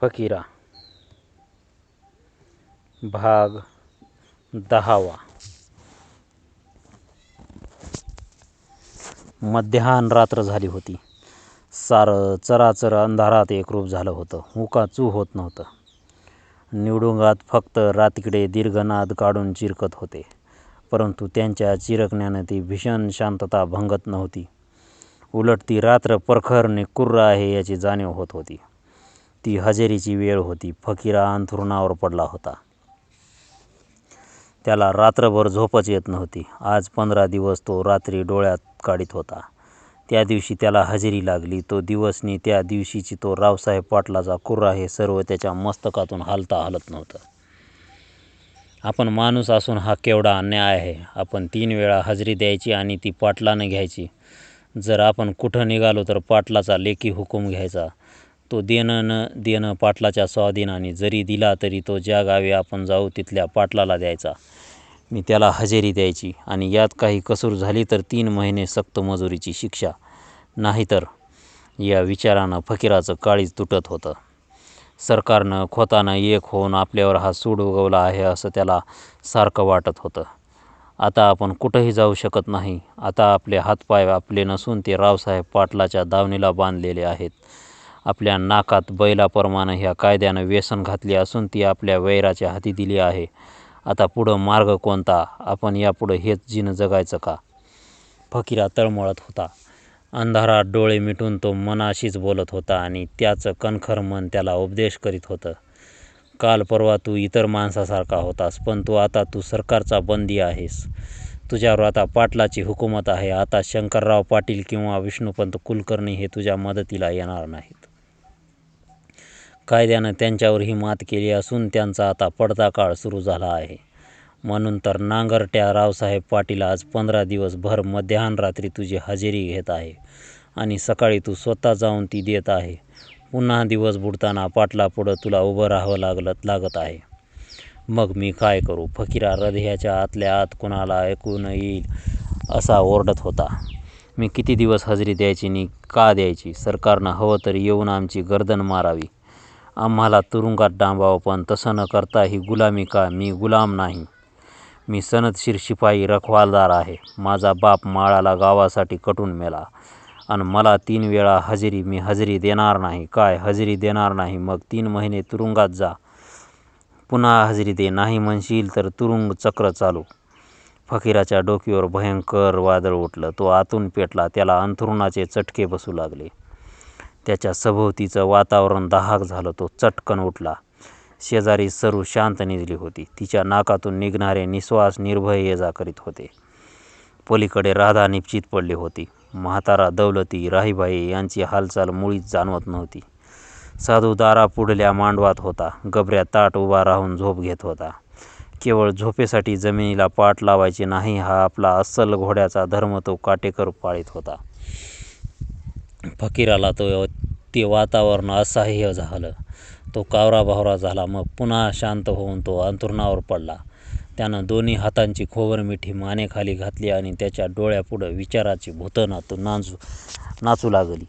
फकिरा. भाग दहावा. मध्याह्न रात्र झाली होती. सारं चराचर अंधारात एकरूप झालं होतं. हुकाचू होत नव्हतं. निवडुंगात फक्त रातीकडे दीर्घनाद काढून चिरकत होते. परंतु त्यांच्या चिरकण्यानं ती भीषण शांतता भंगत नव्हती. उलट ती रात्र प्रखर निकुर्र आहे याची जाणीव होत होती. ती हजेरीची वेळ होती. फकीरा अंथरुणावर पडला होता. त्याला रात्रभर झोपच येत नव्हती. आज पंधरा दिवस तो रात्री डोळ्यात काढीत होता. त्या दिवशी त्याला हजेरी लागली. तो दिवसनी त्या दिवशीची तो रावसाहेब पाटलाचा कुर्रा हे सर्व त्याच्या मस्तकातून हालता हलत नव्हतं. आपण माणूस असून हा केवढा अन्याय आहे. आपण तीन वेळा हजेरी द्यायची आणि ती पाटलानं घ्यायची. जर आपण कुठं निघालो तर पाटलाचा लेखी हुकूम घ्यायचा. तो देणं न देणं पाटलाच्या स्वाधीनाने जरी दिला तरी तो ज्या गावी आपण जाऊ तिथल्या पाटलाला द्यायचा. मी त्याला हजेरी द्यायची आणि यात काही कसूर झाली तर तीन महिने सक्त मजुरीची शिक्षा. नाहीतर या विचारानं फकीराचं काळीज तुटत होतं. सरकारनं खोतानं एक होऊन आपल्यावर हा सूड उगवला आहे असं त्याला सारखं वाटत होतं. आता आपण कुठंही जाऊ शकत नाही. आता आपले हातपाय आपले नसून ते रावसाहेब पाटलाच्या दावणीला बांधलेले आहेत. आपल्या नाकात बैलाप्रमाणे ह्या कायद्यानं व्यसन घातली असून ती आपल्या वैराच्या हाती दिली आहे. आता पुढं मार्ग कोणता? आपण यापुढं हेच जिनं जगायचं का? फकीरा तळमळत होता. अंधारात डोळे मिटून तो मनाशीच बोलत होता आणि त्याचं कणखर मन त्याला उपदेश करीत होतं. काल परवा तू इतर माणसासारखा होतास पण तू आता तू सरकारचा बंदी आहेस. तुझ्यावर आता पाटलाची हुकूमत आहे. आता शंकरराव पाटील किंवा विष्णुपंत कुलकर्णी हे तुझ्या मदतीला येणार नाहीत. कायद्यानं त्यांच्यावरही मात केली असून त्यांचा आता पडता काळ सुरू झाला आहे. म्हणून तर नांगरट्या रावसाहेब पाटील आज पंधरा दिवसभर मध्यानरात्री मध्याह्न रात्री तुझी हजेरी घेत आहे आणि सकाळी तू स्वतः जाऊन ती देत आहे. पुन्हा दिवस बुडताना पाटलापुढं तुला उभं राहावं लागलं लागत आहे. मग मी काय करू? फकीरा हृदयाच्या आतल्या आत कुणाला ऐकू न येईल असा ओरडत होता. मी किती दिवस हजेरी द्यायची नि का द्यायची? सरकारनं हवं तर येऊन आमची गर्दन मारावी. आम्हाला तुरुंगात डांबावं पण तसं न करता ही गुलामी का? मी गुलाम नाही. मी सनदशीर शिपाई रखवालदार आहे. माझा बाप माळाला गावासाठी कटून मेला. आणि मला तीन वेळा हजेरी मी हजेरी देणार नाही. काय हजेरी देणार नाही? मग तीन महिने तुरुंगात जा. पुन्हा हजेरी दे. नाही म्हणशील तर तुरुंग चक्र चालू. फकीराच्या डोकीवर भयंकर वादळ उठलं. तो आतून पेटला. त्याला अंथरुणाचे चटके बसू लागले. त्याच्या सभोवतीचं वातावरण दहाक झालं तो चटकन उठला. शेजारी सरू शांत निजली होती. तिच्या नाकातून निघणारे निश्वास निर्भय ये जा करीत होते. पलीकडे राधा निश्चित पडली होती. म्हातारा दौलती राहीबाई यांची हालचाल मुळीच जाणवत नव्हती. साधू दारा पुढल्या मांडवात होता. गबऱ्या ताट उभा राहून झोप घेत होता. केवळ झोपेसाठी जमिनीला पाठ लावायचे नाही हा आपला अस्सल घोड्याचा धर्म तो काटेकर पाळीत होता. फकीराला तो ते वातावरण असह्य झालं. तो कावराबावरा झाला. मग पुन्हा शांत होऊन तो अंथरुणावर पडला. त्यानं दोन्ही हातांची खोबर मिठी मानेखाली घातली आणि त्याच्या डोळ्यापुढं विचाराची भूतं नातू नाचू नाचू लागली.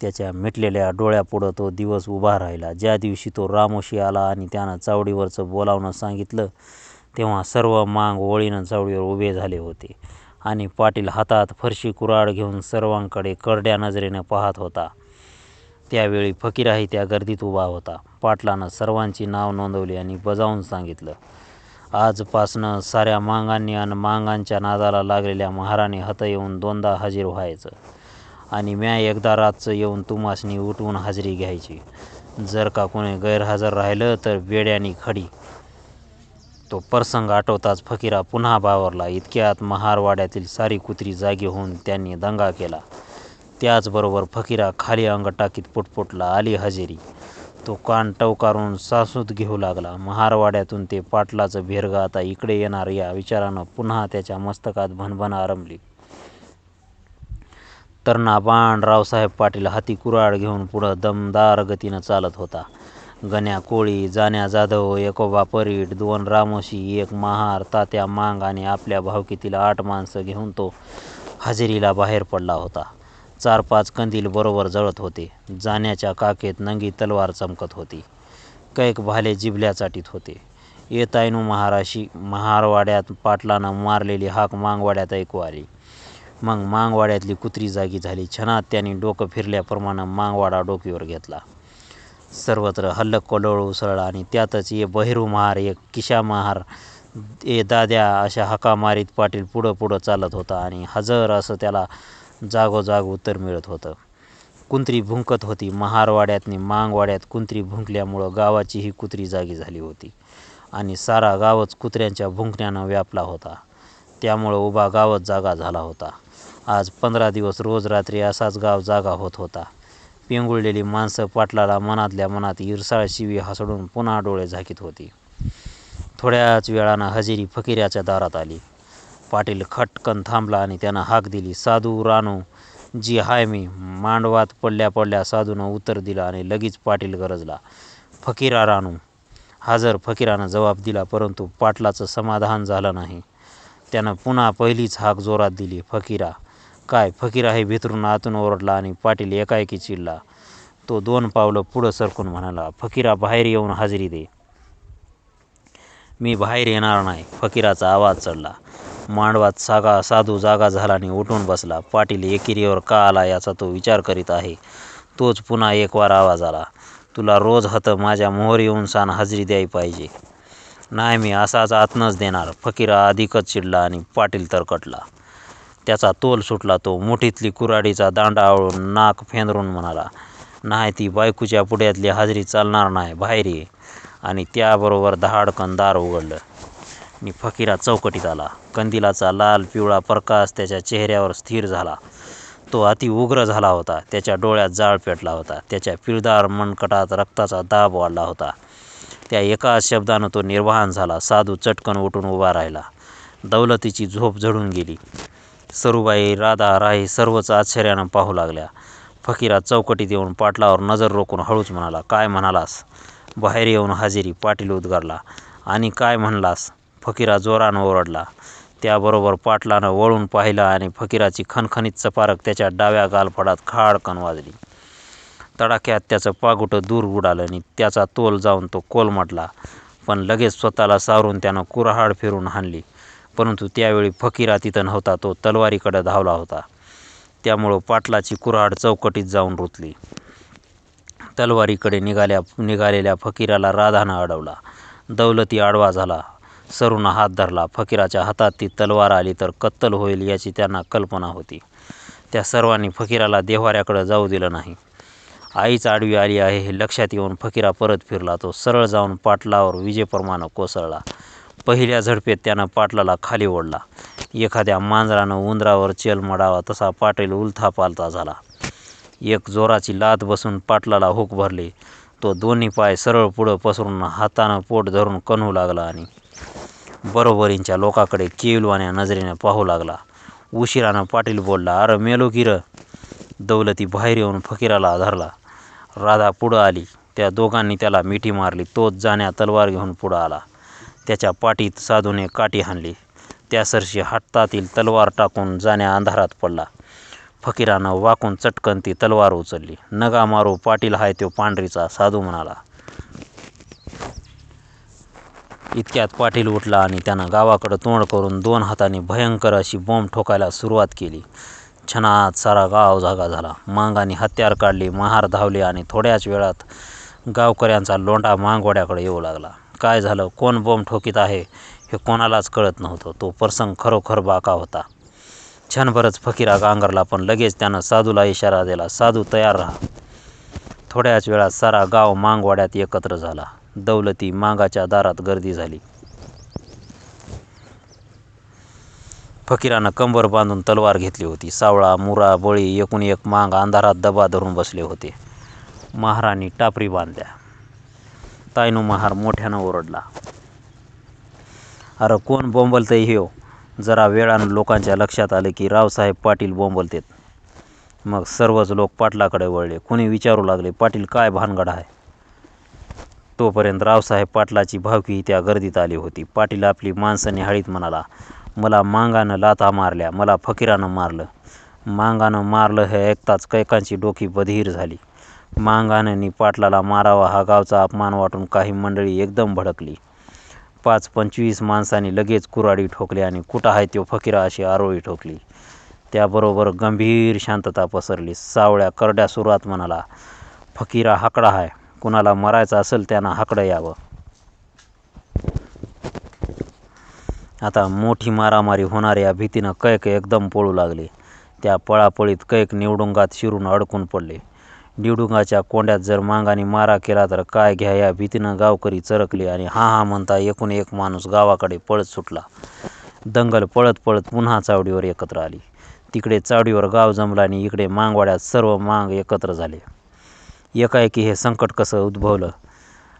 त्याच्या मिटलेल्या डोळ्यापुढं तो दिवस उभा राहिला. ज्या दिवशी तो रामोशी आला आणि त्यानं चावडीवरचं बोलावणं सांगितलं तेव्हा सर्व मांग वळीनं चावडीवर उभे झाले होते. आणि पाटील हातात फरशी कुऱ्हाड घेऊन सर्वांकडे करड्या नजरेनं पाहत होता. त्यावेळी फकीराही त्या गर्दीत उभा होता. पाटलानं सर्वांची नाव नोंदवली आणि बजावून सांगितलं आजपासनं साऱ्या मांगांनी आणि मांगांच्या नादाला लागलेल्या महाराणी हत येऊन दोनदा हजीर व्हायचं आणि म्या एकदा रातचं येऊन तुमासनी उठवून हजेरी घ्यायची. जर का कोणी गैरहजर राहिलं तर बेड्यानी खडी तो प्रसंग आठवताच फकीरा पुन्हा बावरला. इतक्यात महारवाड्यातील सारी कुत्री जागी होऊन त्यांनी दंगा केला. त्याचबरोबर फकीरा खाली अंग टाकीत पुटपुटला आली हजेरी. तो कान टवकारून सासूत घेऊ लागला. महारवाड्यातून ते पाटलाचं भेरग आता इकडे येणार या विचारानं पुन्हा त्याच्या मस्तकात भनभन आरंभली तरणा बाण रावसाहेब पाटील हाती कुऱ्हाड घेऊन पुढं दमदार गतीनं चालत होता. गण्या कोळी जाण्या जाधव एकोबा परीट दोन रामोशी एक महार तात्या मांग आणि आपल्या भावकीतील आठ माणसं घेऊन तो हजेरीला बाहेर पडला होता. चार पाच कंदील बरोबर जळत होते. जाण्याच्या काकेत नंगी तलवार चमकत होती. कैक भाले जिबल्या चाटीत होते. येतायनू महाराशी महारवाड्यात पाटलानं मारलेली हाक मांगवाड्यात ऐकू आली. मग मांगवाड्यातली कुत्री जागी झाली. क्षणात त्यांनी डोकं फिरल्याप्रमाणे मांगवाडा डोकीवर घेतला. सर्वत्र हल्लक कलोळ उसळला आणि त्यातच ये बहिरू महार एक किशा महार ए दाद्या अशा हाका मारीत पाटील पुढं पुढं चालत होता आणि हजर असं त्याला जागोजाग उत्तर मिळत होतं. कुंत्री भुंकत होती. महारवाड्यातनी मांगवाड्यात कुंत्री भुंकल्यामुळं गावाची ही कुत्री जागी झाली होती आणि सारा गावच कुत्र्यांच्या भुंकण्यानं व्यापला होता. त्यामुळं उभा गावच जागा झाला होता. आज पंधरा दिवस रोज रात्री असाच गाव जागा होत होता. पिंगुळलेली माणसं पाटलाला मनातल्या मनात इरसाळ शिवी हसडून पुन्हा डोळे झाकीत होती. थोड्याच वेळानं हजेरी फकीराच्या दारात आली. पाटील खटकन थांबला आणि त्यानं हाक दिली साधू रानू जी हाय मी. मांडवात पडल्या पडल्या साधूनं उत्तर दिलं आणि लगेच पाटील गरजला फकीरा रानू. हजर फकीरानं जबाब दिला परंतु पाटलाचं समाधान झालं नाही. त्यानं पुन्हा पहिलीच हाक जोरात दिली फकीरा काय फकीरा हे भितरून आतून ओरडला आणि पाटील एकाएकी चिडला. तो दोन पावलं पुढं सरकून म्हणाला फकीरा बाहेर येऊन हजेरी दे. मी बाहेर येणार नाही फकीराचा आवाज चढला. मांडवात सागा साधू जागा झाला आणि उठून बसला. पाटील एकिरीवर का आला याचा तो विचार करीत आहे. तोच पुन्हा एक वार आवाज आला तुला रोज हतं माझ्या मोहर येऊन सान हजेरी द्याय पाहिजे. नाही मी असाच आतनच देणार फकीरा अधिकच चिडला आणि पाटील तरकटला. त्याचा तोल सुटला तो. मुठीतली कुराडीचा दांडा आळून नाक फेंदरून म्हणाला नाही ती बायकूच्या पुढ्यातली हाजरी चालणार नाही बाहेर ये. आणि त्याबरोबर दहाडकन दार उघडलं. आणि फकीरा चौकटीत आला. कंदिलाचा लाल पिवळा प्रकाश त्याच्या चेहऱ्यावर स्थिर झाला. तो अति उग्र झाला होता. त्याच्या डोळ्यात जाळ पेटला होता. त्याच्या पिळदार मनकटात रक्ताचा दाब वाढला होता. त्या एकाच शब्दानं तो निर्वाहन झाला. साधू चटकन उठून उभा राहिला. दौलतीची झोप झडून गेली. सरूबाई राधा राही सर्वच आश्चर्यानं पाहू लागल्या. फकीरा चौकटीत येऊन पाटलावर नजर रोखून हळूच म्हणाला काय म्हणालास? बाहेर येऊन हजेरी पाटील उद्गारला. आणि काय म्हणलास? फकीरा जोरानं ओरडला. त्याबरोबर पाटलानं वळून पाहिलं आणि फकीराची खणखणीत चपारक त्याच्या डाव्या गालफडात खाडकन वाजली. तडाख्यात त्याचं पागुटं दूर उडालं आणि त्याचा तोल जाऊन तो कोलमटला पण लगेच स्वतःला सावरून त्यानं कुऱ्हाड फिरून हाणली. परंतु त्यावेळी फकीरा तिथं नव्हता तो तलवारीकडे धावला होता. त्यामुळं पाटलाची कुऱ्हाड चौकटीत जाऊन रुतली. तलवारीकडे निघाल्या निघालेल्या फकीराला राधानं अडवला. दौलती आडवा झाला. सरून हात धरला. फकीराच्या हातात ती तलवार आली तर कत्तल होईल याची त्यांना कल्पना होती. त्या सर्वांनी फकीराला देव्हाऱ्याकडे जाऊ दिलं नाही. आईच आडवी आली आहे हे लक्षात येऊन फकीरा परत फिरला. तो सरळ जाऊन पाटलावर विजेप्रमाणे कोसळला. पहिल्या झडपेत त्यानं पाटलाला खाली ओढला. एखाद्या मांजरानं उंदरावर चेल मडावा तसा पाटील उलथा पालथा झाला. एक जोराची लात बसून पाटलाला हुक भरले. तो दोन्ही पाय सरळ पुढं पसरून हातानं पोट धरून कणू लागला आणि बरोबरींच्या लोकाकडे केविलवाण्या नजरेने पाहू लागला. उशिरानं पाटील बोलला अरे मेलो की र. दौलती बाहेर येऊन फकीराला धरला. राधा पुढं आली. त्या दोघांनी त्याला मिठी मारली. तोच जाण्या तलवार घेऊन पुढं आला. त्याच्या पाठीत साधूने काठी हाणली. त्यासरशी हातातील तलवार टाकून जाण्या अंधारात पडला. फकीरानं वाकून चटकन ती तलवार उचलली. नगा मारू पाटील हाय तो पांढरीचा साधू म्हणाला. इतक्यात पाटील उठला आणि त्यानं गावाकडं तोंड करून दोन हातांनी भयंकर अशी बॉम्ब ठोकायला सुरुवात केली. छनात सारा गाव जागा झाला. मांगाने हत्यार काढली महार धावले आणि थोड्याच वेळात गावकऱ्यांचा लोंढा मांगवाड्याकडे येऊ लागला. काय झालं? कोण बॉम्ब ठोकीत आहे? हे कोणालाच कळत नव्हतं. तो प्रसंग खरोखर बाका होता. क्षणभरच फकीरा गांगरला पण लगेच त्यानं साधूला इशारा दिला साधू तयार राहा. थोड्याच वेळात सारा गाव मांगवाड्यात एकत्र झाला. दौलती मांगाच्या दारात गर्दी झाली. फकीरानं कंबर बांधून तलवार घेतली होती. सावळा मुरा बळी एकूण एक मांग अंधारात दबा धरून बसले होते. महाराणी टापरी बांधल्या. तायनो महार मोठ्यानं ओरडला. अरे कोण बोंबलतंय हो? जरा वेळानं लोकांच्या लक्षात आलं की रावसाहेब पाटील बोंबलतेत. मग सर्वच लोक पाटलाकडे वळले. कोणी विचारू लागले पाटील काय भानगड आहे? तोपर्यंत रावसाहेब पाटलाची भावकी त्या गर्दीत आली होती. पाटील आपली माणसं निहाळीत म्हणाला मला मांगानं लाथा मारल्या मला फकीरानं मारलं. मांगानं मारलं हे ऐकताच कैकांची डोकी बधीर झाली. मांगानं पाटलाला मारावा हा गावचा अपमान वाटून काही मंडळी एकदम भडकली. पाच पंचवीस माणसांनी लगेच कुऱ्हाडी ठोकली आणि कुठं आहे त्यो फकीरा अशी आरोळी ठोकली. त्याबरोबर गंभीर शांतता पसरली. सावळ्या करड्या सुरात म्हणाला फकीरा हाकडा आहे कुणाला मरायचं असेल त्यानं हाकडं यावं. आता मोठी मारामारी होणार या भीतीनं कैक एकदम पळू लागले. त्या पळापळीत कैक निवडुंगात शिरून अडकून पडले. डिवडुंगाच्या कोंड्यात जर मांगाने मारा केला तर काय घ्या या भीतीनं गावकरी चरकले आणि हा हा म्हणता एकूण एक माणूस गावाकडे पळत सुटला. दंगल पळत पळत पुन्हा चावडीवर एकत्र आली. तिकडे चावडीवर गाव जमला आणि इकडे मांगवाड्यात सर्व मांग एकत्र झाले. एकाएकी हे संकट कसं उद्भवलं?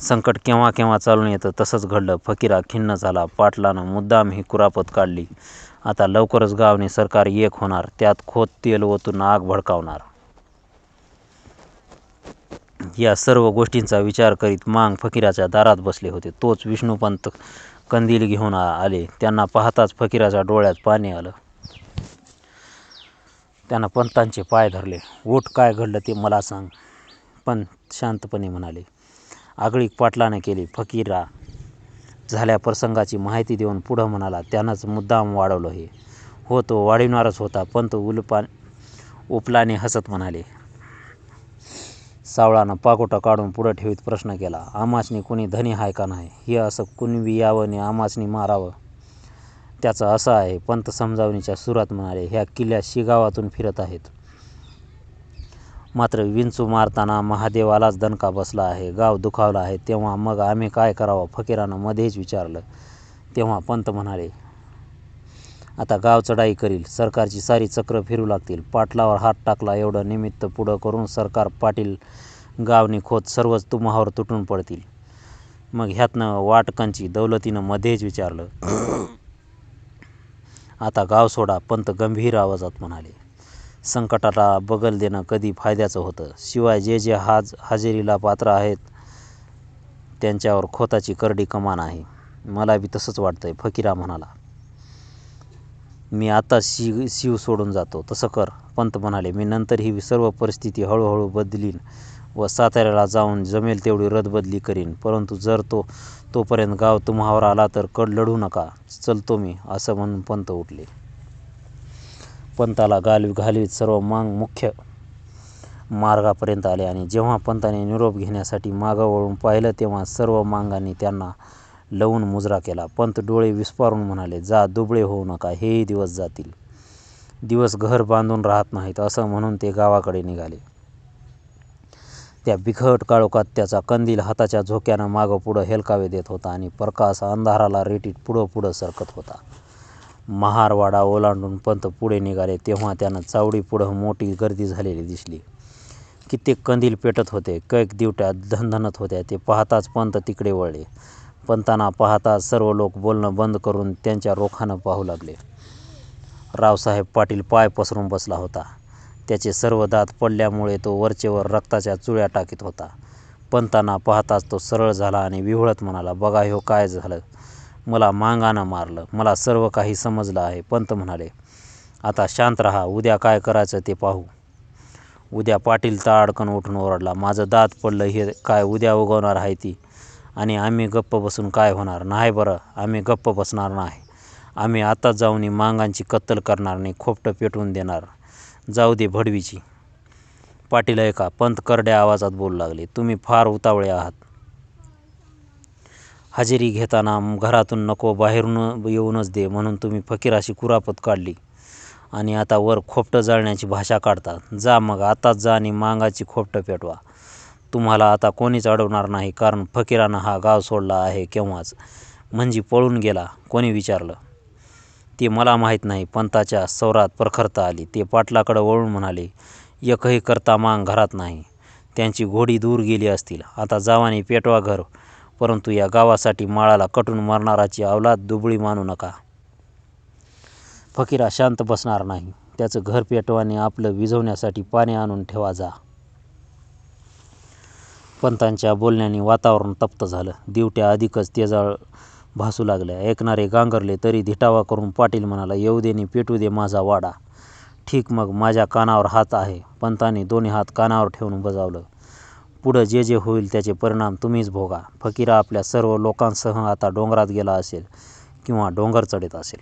संकट केव्हा केव्हा चालून येतं तसंच घडलं. फकीरा खिन्न झाला. पाटलानं मुद्दाम ही कुरापत काढली. आता लवकरच गावने सरकार एक होणार. त्यात खोत तेल ओतून आग भडकावणार. या सर्व गोष्टींचा विचार करीत मांग फकीराच्या दारात बसले होते. तोच विष्णुपंत कंदील घेऊन आले. त्यांना पाहताच फकीराच्या डोळ्यात पाणी आलं. त्यांना पंतांचे पाय धरले. ओठ काय घडलं ते मला सांग पण शांतपणे म्हणाले. आगळीक पाटलाने केली. फकीरा झाल्या प्रसंगाची माहिती देऊन पुढं म्हणाला त्यानंच मुद्दाम वाढवलं हे. हो तो वाढविणारच होता पंत उलपा उपलाने हसत म्हणाले. सावळानं पाकोटा काढून पुढं ठेवीत प्रश्न केला आमासनी कुणी धनी हाय का नाही? हे असं कुणबी यावं आणि आमासनी मारावं? त्याचं असं आहे पंत समजावणीच्या सुरात म्हणाले ह्या किल्ल्या शिगावातून फिरत आहेत. मात्र विंचू मारताना महादेवालाच दणका बसला आहे गाव दुखावला आहे. तेव्हा मग आम्ही काय करावं? फकीरानं मध्येच विचारलं. तेव्हा पंत म्हणाले आता गाव चढाई करील. सरकारची सारी चक्र फिरू लागतील. पाटलावर हात टाकला एवढं निमित्त पुढं करून सरकार पाटील गावनी खोत सर्वच तुम्हावर तुटून पडतील. मग ह्यातनं वाटकांची दौलतीनं मध्येच विचारलं. आता गाव सोडा पंत गंभीर आवाजात म्हणाले. संकटाला बगल देणं कधी फायद्याचं होतं? शिवाय जे जे हाज हजेरीला पात्र आहेत त्यांच्यावर खोताची करडी कमान आहे. मला बी तसंच वाटतंय फकीरा म्हणाला. मी आता शिव शिव सोडून जातो. तसं कर पंत म्हणाले. मी नंतर ही सर्व परिस्थिती हळूहळू बदलीन व साताऱ्याला जाऊन जमेल तेवढी रदबदली करीन. परंतु जर तो तोपर्यंत गाव तुम्हावर आला तर कड लढू नका. चलतो मी असं म्हणून पंत उठले. पंताला गालवी घालवीत सर्व मांग मुख्य मार्गापर्यंत आले आणि जेव्हा पंताने निरोप घेण्यासाठी मागं वळून पाहिलं तेव्हा सर्व मांगांनी त्यांना लवून मुजरा केला. पंत डोळे विस्पारून म्हणाले जा दुबळे होऊ नका हेही दिवस जातील. दिवस घर बांधून राहत नाहीत असं म्हणून ते गावाकडे निघाले. त्या बिखट काळोखात त्याचा कंदील हाताच्या झोक्यानं मागं पुढं हेलकावे देत होता आणि प्रकाश अंधाराला रेटीत पुढं पुढं सरकत होता. महारवाडा ओलांडून पंत पुढे निघाले तेव्हा त्यानं चावडी पुढं मोठी गर्दी झालेली दिसली. कित्येक कंदील पेटत होते कैक दिवट्या धनधनत होत्या ते पाहताच पंत तिकडे वळले. पंतांना पाहताच सर्व लोक बोलणं बंद करून त्यांच्या रोखानं पाहू लागले. रावसाहेब पाटील पाय पसरून बसला होता. त्याचे सर्व दात पडल्यामुळे तो वरचेवर रक्ताच्या चुळ्या टाकीत होता. पंतांना पाहताच तो सरळ झाला आणि विव्हळत म्हणाला बघा हो काय झालं. मला मांगानं मारलं. मला सर्व काही समजलं आहे पंत म्हणाले. आता शांत राहा. उद्या काय करायचं ते पाहू. उद्या पाटील ताडकन उठून ओरडला माझं दात पडलं हे काय उद्या उगवणार आहे ती? आणि आम्ही गप्प बसून काय होणार नाही बरं? आम्ही गप्प बसणार नाही. आम्ही आत्ताच जाऊन मांगांची कत्तल करणार नाही खोपटं पेटवून देणार. जाऊ दे भडवीची. पाटील ऐका पंत करड्या आवाजात बोलू लागले. तुम्ही फार उतावळे आहात. हजेरी घेताना घरातून नको बाहेरून येऊनच दे म्हणून तुम्ही फकीराशी कुरापत काढली. आणि आता वर खोपटं जाळण्याची भाषा काढता. जा मग आताच जा आणि मांगाची खोपटं पेटवा. तुम्हाला आता कोणीच अडवणार नाही कारण फकीरानं हा गाव सोडला आहे केव्हाच? म्हणजे पळून गेला कोणी विचारलं? ते मला माहीत नाही पंताच्या सौरात प्रखरता आली. ते पाटलाकडं वळून म्हणाले एकही करता मांग घरात नाही. त्यांची घोडी दूर गेली असतील. आता जावानी पेटवा घर परंतु या गावासाठी माळाला कटून मरणाराची अवलाद दुबळी मानू नका. फकीरा शांत बसणार नाही. त्याचं घर पेटवाने आपलं विझवण्यासाठी पाणी आणून ठेवा जा. पंतांच्या बोलण्याने वातावरण तप्त झालं. दिवट्या अधिकच तेजाळ भासू लागल्या. ऐकणारे गांगरले तरी धिटावा करून पाटील म्हणाला येऊ दे नि पेटू दे माझा वाडा. ठीक मग माझ्या कानावर हात आहे. पंतांनी दोन्ही हात कानावर ठेवून बजावलं. पुढं जे जे होईल त्याचे परिणाम तुम्हीच भोगा. फकीरा आपल्या सर्व लोकांसह आता डोंगरात गेला असेल किंवा डोंगर चढत असेल.